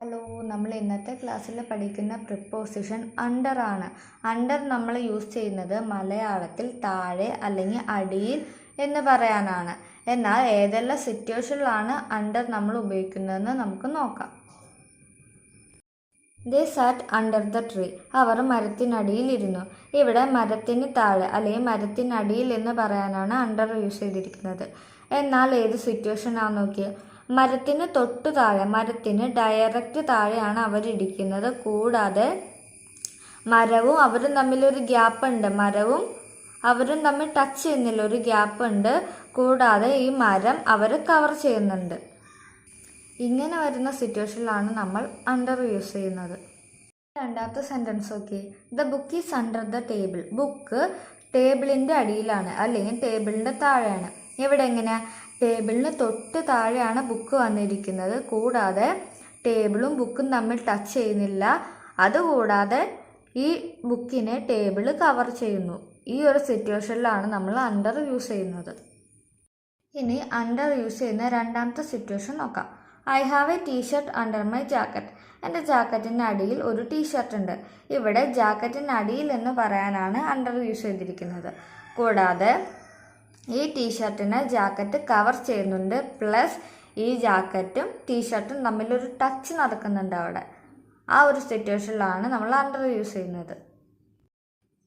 Hello നമ്മൾ ഇന്നത്തെ ക്ലാസ്സിൽ പഠിക്കുന്ന പ്രിപ്പോസിഷൻ അണ്ടർ ആണ്. അണ്ടർ നമ്മൾ യൂസ് ചെയ്യുന്നത് മലയാളത്തിൽ താഴെ അല്ലെങ്കിൽ അടിയിൽ എന്ന് പറയാനാണ്. എന്നാൽ ഏതെല്ലാം സിറ്റുവേഷനിലാണ് അണ്ടർ നമ്മൾ ഉപയോഗിക്കുന്നതെന്ന് നമുക്ക് നോക്കാം. They sat under the tree അവർ മരത്തിനടിയിൽ ഇരുന്നു. ഇവിടെ മരത്തിന് താഴെ അല്ലെങ്കിൽ മരത്തിനടിയിൽ എന്ന് പറയാനാണ് അണ്ടർ യൂസ് ചെയ്തിരിക്കുന്നത്. എന്നാൽ ഏത് സിറ്റുവേഷൻ ആണെന്ന് നോക്കിയാൽ മരത്തിന് തൊട്ടു താഴെ മരത്തിന് ഡയറക്റ്റ് താഴെയാണ് അവരിടിക്കുന്നത് കൂടാതെ മരവും അവരും തമ്മിലൊരു ഗ്യാപ്പ് ഉണ്ട്. മരവും അവരും തമ്മിൽ ടച്ച് ചെയ്യുന്നില്ല ഒരു ഗ്യാപ്പ് ഉണ്ട്. കൂടാതെ ഈ മരം അവർ കവർ ചെയ്യുന്നുണ്ട്. ഇങ്ങനെ വരുന്ന സിറ്റുവേഷനിലാണ് നമ്മൾ അണ്ടർ യൂസ് ചെയ്യുന്നത്. രണ്ടാമത്തെ sentence okay the book is under the table book ടേബിളിന്റെ അടിയിലാണ് അല്ലെങ്കിൽ ടേബിളിന്റെ താഴെയാണ്. ഇവിടെ എങ്ങനെ ടേബിളിന് തൊട്ട് താഴെയാണ് ബുക്ക് വന്നിരിക്കുന്നത്. കൂടാതെ ടേബിളും ബുക്കും തമ്മിൽ ടച്ച് ചെയ്യുന്നില്ല. അതുകൂടാതെ ഈ ബുക്കിനെ ടേബിൾ കവർ ചെയ്യുന്നു. ഈ ഒരു സിറ്റുവേഷനിലാണ് നമ്മൾ അണ്ടർ യൂസ് ചെയ്യുന്നത്. ഇനി അണ്ടർ യൂസ് ചെയ്യുന്ന രണ്ടാമത്തെ സിറ്റുവേഷൻ നോക്കാം. I have a T shirt under my jacket. എന്റെ ജാക്കറ്റിന്റെ അടിയിൽ ഒരു ടീഷർട്ട് ഉണ്ട്. ഇവിടെ ജാക്കറ്റിന്റെ അടിയിൽ എന്ന് പറയാനാണ് അണ്ടർ യൂസ് ചെയ്തിരിക്കുന്നത്. കൂടാതെ ഈ ടീഷർട്ടിനെ ജാക്കറ്റ് കവർ ചെയ്യുന്നുണ്ട്. പ്ലസ് ഈ ജാക്കറ്റും ടീഷർട്ടും തമ്മിലൊരു ടച്ച് നടക്കുന്നുണ്ട് അവിടെ. ആ ഒരു സിറ്റുവേഷനിലാണ് നമ്മൾ അണ്ടർ യൂസ് ചെയ്യുന്നത്.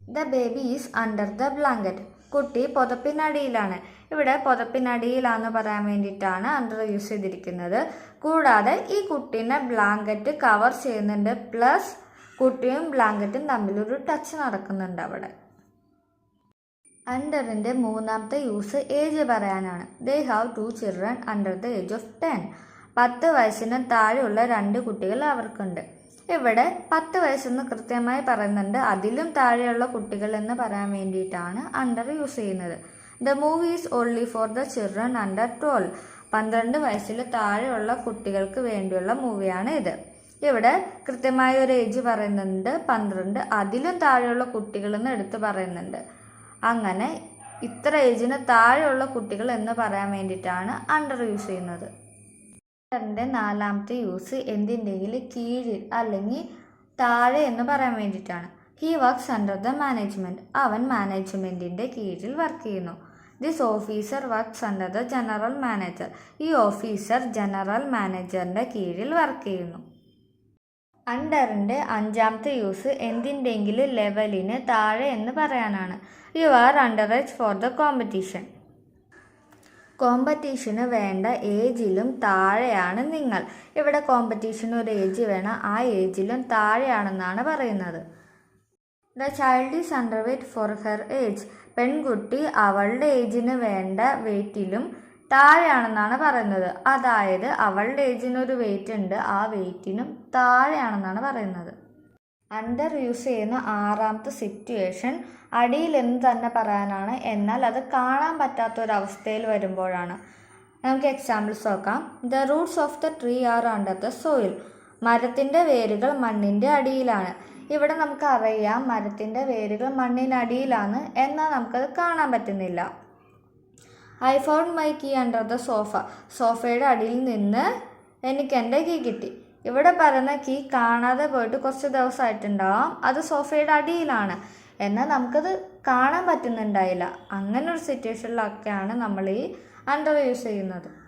The baby is under the blanket കുട്ടി പുതപ്പിനടിയിലാണ്. ഇവിടെ പുതപ്പിനടിയിലാന്ന് പറയാൻ വേണ്ടിയിട്ടാണ് അണ്ടർ യൂസ് ചെയ്തിരിക്കുന്നത്. കൂടാതെ ഈ കുട്ടീനെ ബ്ലാങ്കറ്റ് കവർ ചെയ്യുന്നുണ്ട്. പ്ലസ് കുട്ടിയും ബ്ലാങ്കറ്റും തമ്മിലൊരു ടച്ച് നടക്കുന്നുണ്ട് അവിടെ. അണ്ടറിന്റെ മൂന്നാമത്തെ യൂസ് ഏജ് പറയാനാണ്. They have two children under the age of ten പത്ത് വയസ്സിന് താഴെയുള്ള രണ്ട് കുട്ടികൾ അവർക്കുണ്ട്. ഇവിടെ പത്ത് വയസ്സെന്ന് കൃത്യമായി പറയുന്നുണ്ട്. അതിലും താഴെയുള്ള കുട്ടികൾ എന്ന് പറയാൻ വേണ്ടിയിട്ടാണ് അണ്ടർ യൂസ് ചെയ്യുന്നത്. The movie is only for the children under twelve പന്ത്രണ്ട് വയസ്സിൽ താഴെയുള്ള കുട്ടികൾക്ക് വേണ്ടിയുള്ള മൂവിയാണ് ഇത്. ഇവിടെ കൃത്യമായ ഒരു ഏജ് പറയുന്നുണ്ട്. പന്ത്രണ്ട് അതിലും താഴെയുള്ള കുട്ടികളെന്ന് എടുത്ത് പറയുന്നുണ്ട്. അങ്ങനെ ഇത്ര ഏജിന് താഴെയുള്ള കുട്ടികൾ എന്ന് പറയാൻ വേണ്ടിയിട്ടാണ് അണ്ടർ യൂസ് ചെയ്യുന്നത്. അണ്ടറിന്റെ നാലാമത്തെ യൂസ് എന്തിന്റെങ്കിലും കീഴിൽ അല്ലെങ്കിൽ താഴെ എന്ന് പറയാൻ വേണ്ടിയിട്ടാണ്. He works under the management അവൻ മാനേജ്മെന്റിന്റെ കീഴിൽ വർക്ക് ചെയ്യുന്നു. This officer works under the general manager ഈ ഓഫീസർ ജനറൽ മാനേജറിന്റെ കീഴിൽ വർക്ക് ചെയ്യുന്നു. അണ്ടറിന്റെ അഞ്ചാമത്തെ യൂസ് എന്തിന്റെങ്കിലും ലെവലിന് താഴെ എന്ന് പറയാനാണ്. You are under age for the competition കോമ്പറ്റീഷന് വേണ്ട ഏജിലും താഴെയാണ് നിങ്ങൾ. ഇവിടെ കോമ്പറ്റീഷന് ഒരു ഏജ് വേണം. ആ ഏജിലും താഴെയാണെന്നാണ് പറയുന്നത്. The child is under weight for her age പെൺകുട്ടി അവളുടെ ഏജിന് വേണ്ട വെയിറ്റിലും താഴെയാണെന്നാണ് പറയുന്നത്. അതായത് അവളുടെ ഏജിന് ഒരു വെയിറ്റ് ഉണ്ട്. ആ വെയിറ്റിനും താഴെയാണെന്നാണ് പറയുന്നത്. അണ്ടർ യൂസ് ചെയ്യുന്ന ആറാമത്തെ സിറ്റുവേഷൻ അടിയിൽ എന്ന് തന്നെ പറയാനാണ്. എന്നാൽ അത് കാണാൻ പറ്റാത്ത ഒരു അവസ്ഥയിൽ വരുമ്പോഴാണ്. നമുക്ക് എക്സാമ്പിൾസ് നോക്കാം. The roots of the tree are under the soil മരത്തിന്റെ വേരുകൾ മണ്ണിന്റെ അടിയിലാണ്. ഇവിടെ നമുക്കറിയാം മരത്തിന്റെ വേരുകൾ മണ്ണിനടിയിലാണ്. എന്നാൽ നമുക്കത് കാണാൻ പറ്റുന്നില്ല. I found my key under the sofa സോഫയുടെ അടിയിൽ നിന്ന് എനിക്ക് എന്റെ കീ കിട്ടി. ഇവിടെ പറയുന്ന കീ കാണാതെ പോയിട്ട് കുറച്ച് ദിവസമായിട്ടുണ്ടാവാം. അത് സോഫയുടെ അടിയിലാണ്. എന്നാൽ നമുക്കത് കാണാൻ പറ്റുന്നുണ്ടായില്ല. അങ്ങനെ ഒരു സിറ്റുവേഷനിലൊക്കെയാണ് നമ്മൾ ഈ അണ്ടർ യൂസ് ചെയ്യുന്നത്.